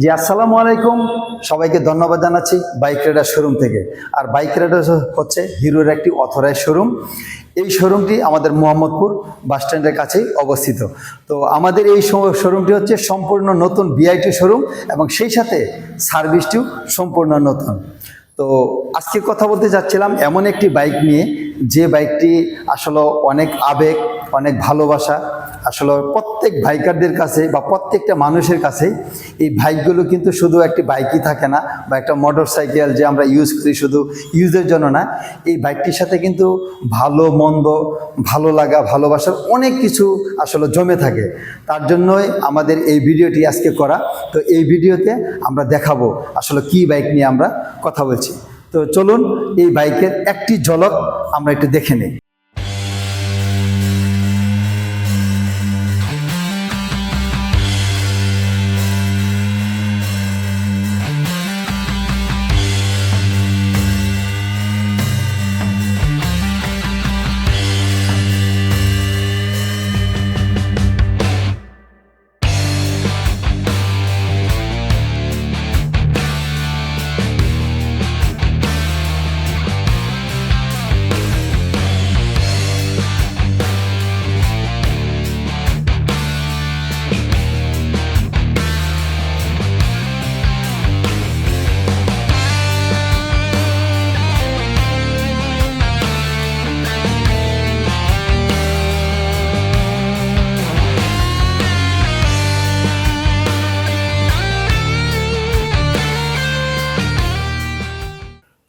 জি, আসসালামু আলাইকুম। সবাইকে ধন্যবাদ জানাচ্ছি বাইক রাইডার শোরুম থেকে। আর বাইক রাইডার হচ্ছে হিরোর একটি অথরাইজ শোরুম এই শোরুমটি আমাদের মোহাম্মদপুর বাস স্ট্যান্ডের কাছেই অবস্থিত। তো আমাদের এই শোরুমটি হচ্ছে সম্পূর্ণ নতুন বিআইটি শোরুম এবং সেই সাথে সার্ভিসটিও সম্পূর্ণ নতুন। তো আজকে কথা বলতে যাচ্ছিলাম এমন একটি বাইক নিয়ে। যে বাইকটি আসলে অনেক আবেগ অনেক ভালোবাসা। আসলে প্রত্যেক বাইকারদের কাছে বা প্রত্যেকটা মানুষের কাছে এই বাইকগুলো কিন্তু শুধু একটি বাইকই থাকে না বা একটা মোটর সাইকেল যে আমরা ইউজ করি শুধু ইউজের জন্য না, এই বাইকটির সাথে কিন্তু ভালো, মন্দ, ভালো লাগা, ভালোবাসার অনেক কিছু আসলে জমে থাকে। তার জন্যই আমাদের এই ভিডিওটি আজকে করা। তো এই ভিডিওতে আমরা দেখাবো আসলে কি বাইক নিয়ে আমরা কথা বলছি। তো চলুন এই বাইকের একটি ঝলক আমরা একটু দেখে নিই।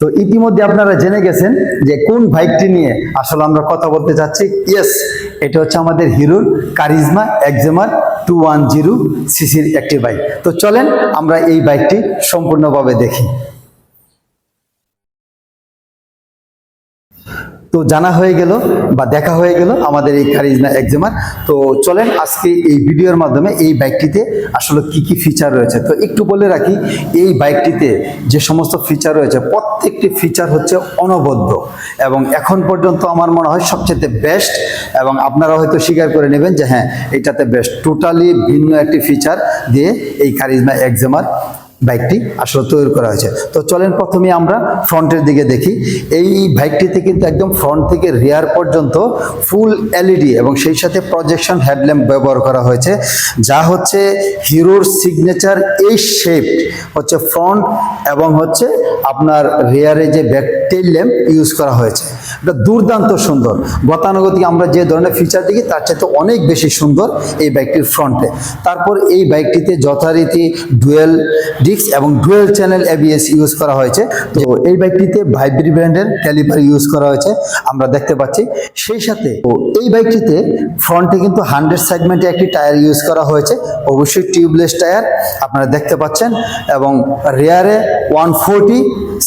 তো ইতিমধ্যে আপনারা জেনে গেছেন যে কোন বাইকটি নিয়ে আসলে আমরা কথা বলতে চাচ্ছি। ইয়েস এটা হচ্ছে আমাদের হিরোর Karizma XMR two one zero সিসির একটি বাইক। তো চলেন আমরা এই বাইকটি সম্পূর্ণভাবে দেখি। তো জানা হয়ে গেল বা দেখা হয়ে গেল আমাদের এই কারিজমা একজেমার। তো চলেন আজকে এই ভিডিওর মাধ্যমে এই বাইকটিতে আসলে কি কি ফিচার রয়েছে। তো একটু বলে রাখি, এই বাইকটিতে যে সমস্ত ফিচার রয়েছে, প্রত্যেকটি ফিচার হচ্ছে অনবদ্য এবং এখন পর্যন্ত আমার মনে হয় সবচেয়ে বেস্ট এবং আপনারা হয়তো স্বীকার করে নেবেন যে হ্যাঁ এটাতে বেস্ট টোটালি ভিন্ন একটি ফিচার দিয়ে এই কারিজমা একজেমার বাইকটি আসলে তৈরি করা হয়েছে। তো চলেন প্রথমে আমরা ফ্রন্টের দিকে দেখি। এই বাইকটিতে কিন্তু একদম ফ্রন্ট থেকে রিয়ার পর্যন্ত ফুল এলইডি এবং সেই সাথে প্রজেকশন হেডল্যাম্প ব্যবহার করা হয়েছে, যা হচ্ছে হিরোর সিগনেচার এই শেপ হচ্ছে ফ্রন্ট এবং হচ্ছে আপনার রিয়ারে যে ব্যাক টেল ল্যাম্প ইউজ করা হয়েছে। এটা দুর্দান্ত সুন্দর। গতানুগতিক আমরা যে ধরনের ফিচার দেখি, তার চাইতে অনেক বেশি সুন্দর এই বাইকটির ফ্রন্টে তারপর এই বাইকটিতে যথারীতি ডুয়েল ডিস্ক এবং ডুয়েল চ্যানেল এবিএস ইউজ করা হয়েছে। তো এই বাইকটিতে ভাইব্রি ব্র্যান্ডের ক্যালিপার ইউজ করা হয়েছে, আমরা দেখতে পাচ্ছি। সেই সাথে এই বাইকটিতে ফ্রন্টে কিন্তু হান্ড্রেড সেগমেন্টে একটি টায়ার ইউজ করা হয়েছে। অবশ্যই টিউবলেস টায়ার আপনারা দেখতে পাচ্ছেন এবং রেয়ারে ওয়ান ফোরটি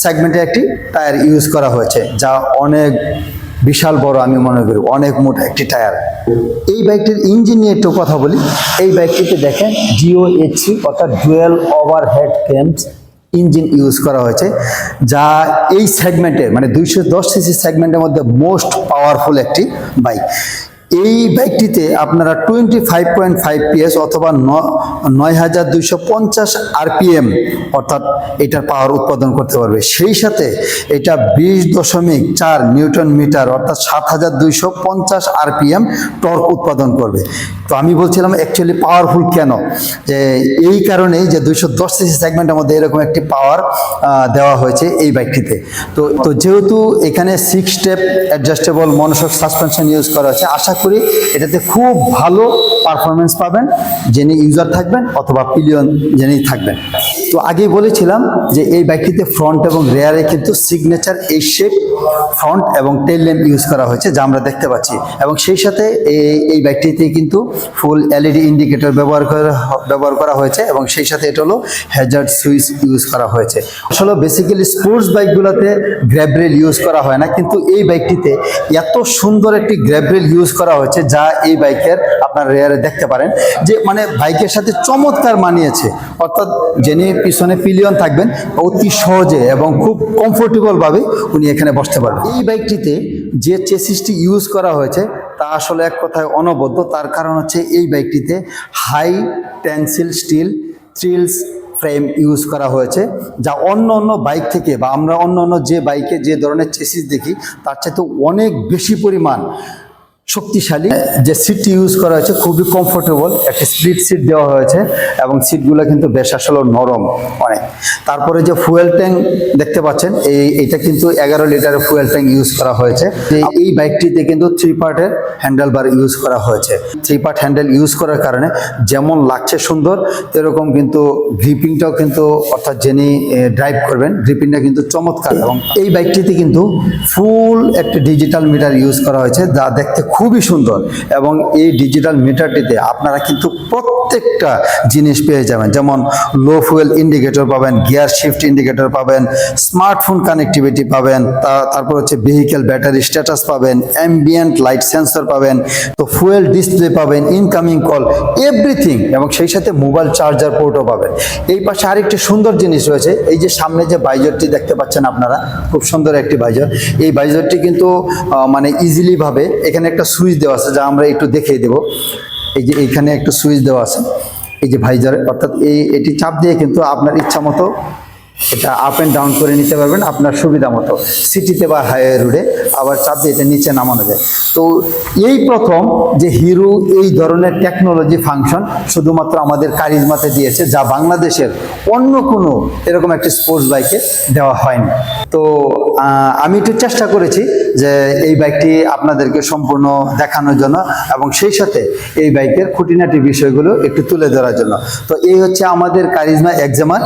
সেগমেন্টে একটি টায়ার ইউজ করা হয়েছে, যা অনেক বিশাল বড়, আমি মনে করি অনেক মোটা একটি টায়ার। এই বাইকটির ইঞ্জিন নিয়ে একটু কথা বলি। এই বাইকটিতে দেখেন জিও এইচসি অর্থাৎ dual overhead cams engine use করা হয়েছে, যা এই সেগমেন্টের মানে দুইশো দশ সিসি সেগমেন্টের মধ্যে মোস্ট পাওয়ারফুল একটি বাইক। এই বাইকটিতে আপনারা twenty five point five PS অথবা নয় হাজার দুইশো পঞ্চাশ আরপিএম অর্থাৎ এটার পাওয়ার উৎপাদন করতে পারবে। সেই সাথে এটা বিশ দশমিক চার নিউটন মিটার, অর্থাৎ সাত হাজার দুইশো পঞ্চাশ আরপিএম টর্ক উৎপাদন করবে। তো আমি বলছিলাম অ্যাকচুয়ালি পাওয়ারফুল কেন? যে এই কারণেই যে দুইশো দশ সিসি সেগমেন্টের মধ্যে এরকম একটি পাওয়ার দেওয়া হয়েছে এই বাইকটিতে। তো তো যেহেতু এখানে six step adjustable monoshock suspension use করা হয়েছে, আশা করি। এটাতে খুব ভালো পারফরমেন্স পাবেন, যিনি ইউজার থাকবেন অথবা পিলিয়ন যিনি থাকবেন। তো আগেই বলেছিলাম যে এই বাইকটিতে ফ্রন্ট এবং রেয়ারে কিন্তু সিগনেচার এই শেপ ফ্রন্ট এবং টেল ল্যাম্প ইউজ করা হয়েছে, যা আমরা দেখতে পাচ্ছি। এবং সেই সাথে এই এই বাইকটিতে কিন্তু ফুল এলইডি ইন্ডিকেটর ব্যবহার করা ব্যবহার করা হয়েছে এবং সেই সাথে এটা হলো হ্যাজার্ড সুইচ ইউজ করা হয়েছে। আসলে বেসিক্যালি স্পোর্টস বাইকগুলোতে গ্র্যাবরেল ইউজ করা হয় না, কিন্তু এই বাইকটিতে এত সুন্দর একটি গ্র্যাবরেল ইউজ করা হয়েছে, যা এই বাইকের আপনার রেয়ারে দেখতে পারেন যে মানে বাইকের সাথে চমৎকার মানিয়েছে। অর্থাৎ যিনি পিছনে পিলিয়ন থাকবেন, অতি সহজে এবং খুব কমফোর্টেবলভাবে উনি এখানে বসতে পারবেন। এই বাইকটিতে যে চেসিসটি ইউজ করা হয়েছে, তা আসলে এক কথায় অনবদ্য। তার কারণ হচ্ছে এই বাইকটিতে high tensile steel trellis frame use করা হয়েছে, যা অন্য অন্য বাইক থেকে বা আমরা অন্য অন্য যে বাইকে যে ধরনের চেসিস দেখি, তার চাইতে অনেক বেশি পরিমাণ শক্তিশালী। যে সিটটি ইউজ করা হয়েছে, খুবই কমফোর্টেবল একটা স্প্লিট সিট দেওয়া হয়েছে এবং সিটগুলো কিন্তু বেশ আসলে নরম অনেক। তারপরে যে ফুয়েল ট্যাঙ্ক দেখতে পাচ্ছেন, এই এটা কিন্তু এগারো লিটারের ফুয়েল ট্যাঙ্ক ইউজ করা হয়েছে। এই বাইকটিতে কিন্তু থ্রি পার্টের হ্যান্ডেল বার ইউজ করা হয়েছে। থ্রি পার্ট হ্যান্ডেল ইউজ করার কারণে যেমন লাগছে সুন্দর, এরকম কিন্তু গ্রিপিংটাও কিন্তু অর্থাৎ যিনি ড্রাইভ করবেন গ্রিপিংটা কিন্তু চমৎকার। এবং এই বাইকটিতে কিন্তু ফুল একটা ডিজিটাল মিটার ইউজ করা হয়েছে, যা দেখতে খুবই সুন্দর এবং এই ডিজিটাল মিটারটিতে আপনারা কিন্তু প্রত্যেকটা জিনিস পেয়ে যাবেন। যেমন লো ফুয়েল ইন্ডিকেটর পাবেন গিয়ার শিফট ইন্ডিকেটর পাবেন স্মার্টফোন কানেক্টিভিটি পাবেন তারপর হচ্ছে ভেহিক্যাল ব্যাটারি স্ট্যাটাস পাবেন অ্যাম্বিয়েন্ট লাইট সেন্সর পাবেন, তো ফুয়েল ডিসপ্লে পাবেন ইনকামিং কল এভরিথিং এবং সেই সাথে মোবাইল চার্জার পোর্টও পাবেন। এই পাশে আরেকটি সুন্দর জিনিস রয়েছে, এই যে সামনে যে বাইজরটি দেখতে পাচ্ছেন আপনারা, খুব সুন্দর একটি বাইজর। এই বাইজরটি কিন্তু মানে ইজিলি ভাবে, এখানে একটা সুইচ দেওয়া আছে, যা আমরা একটু দেখিয়ে দেব। এই যে এইখানে একটা সুইচ দেওয়া আছে, এই যে ভাইজারে, অর্থাৎ এই, এটি চাপ দিয়ে কিন্তু আপনার ইচ্ছা মতো এটা আপ অ্যান্ড ডাউন করে নিতে পারবেন আপনার সুবিধা মতো। সিটিতে বা হাইওয়ে রোডে আবার চাপ দিয়ে এটা নিচে নামানো যায়। তো এই প্রথম যে হিরো এই ধরনের টেকনোলজি ফাংশন শুধুমাত্র আমাদের কারিজমাতে দিয়েছে, যা বাংলাদেশের অন্য কোনো এরকম একটি স্পোর্টস বাইকে দেওয়া হয়নি। তো আমি একটু চেষ্টা করেছি যে এই বাইকটি আপনাদেরকে সম্পূর্ণ দেখানোর জন্য এবং সেই সাথে এই বাইকের খুঁটিনাটি বিষয়গুলো একটু তুলে ধরার জন্য। তো এই হচ্ছে আমাদের কারিজমা একজামার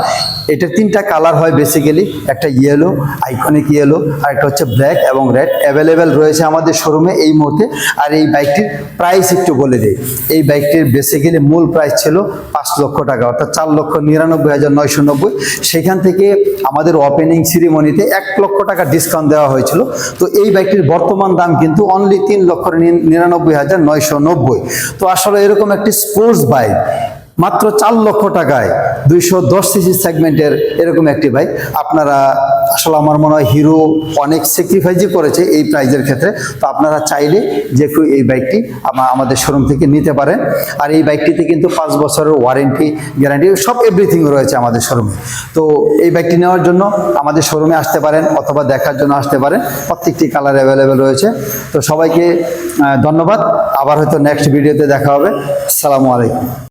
এটা তিনটা কালার হয় বেসিক্যালি একটা ইয়েলো আইকনিক ইয়েলো আর একটা হচ্ছে ব্ল্যাক এবং রেড অ্যাভেলেবেল রয়েছে আমাদের শোরুমে এই মুহূর্তে। আর এই বাইকটির প্রাইস একটু বলে দিই। এই বাইকটির বেসিক্যালি মূল প্রাইস ছিল পাঁচ লক্ষ টাকা, অর্থাৎ চার লক্ষ নিরানব্বই হাজার নয়শো নব্বই, সেখান থেকে আমাদের ওপেনিং সিরিমনিতে এক লক্ষ টাকা ডিসকাউন্ট দেওয়া হয়েছিল। তো এই বাইকটির বর্তমান দাম কিন্তু অনলি তিন লক্ষ নিরানব্বই হাজার নয়শো নব্বই। তো আসলে এরকম একটি স্পোর্টস বাইক মাত্র চার লক্ষ টাকায় দুইশো দশ সিসি সেগমেন্টের এরকম একটি বাইক আপনারা, আসলে আমার মনে হয় হিরো অনেক স্যাক্রিফাইসই করেছে এই প্রাইজের ক্ষেত্রে। তো আপনারা চাইলে যে কেউ এই বাইকটি আমাদের শোরুম থেকে নিতে পারেন। আর এই বাইকটিতে কিন্তু পাঁচ বছরের ওয়ারেন্টি গ্যারান্টি সব এভরিথিং রয়েছে আমাদের শোরুমে তো এই বাইকটি নেওয়ার জন্য আমাদের শোরুমে আসতে পারেন অথবা দেখার জন্য আসতে পারেন। প্রত্যেকটি কালার অ্যাভেলেবেল রয়েছে। তো সবাইকে ধন্যবাদ। আবার হয়তো নেক্সট ভিডিওতে দেখা হবে। আসসালামু আলাইকুম।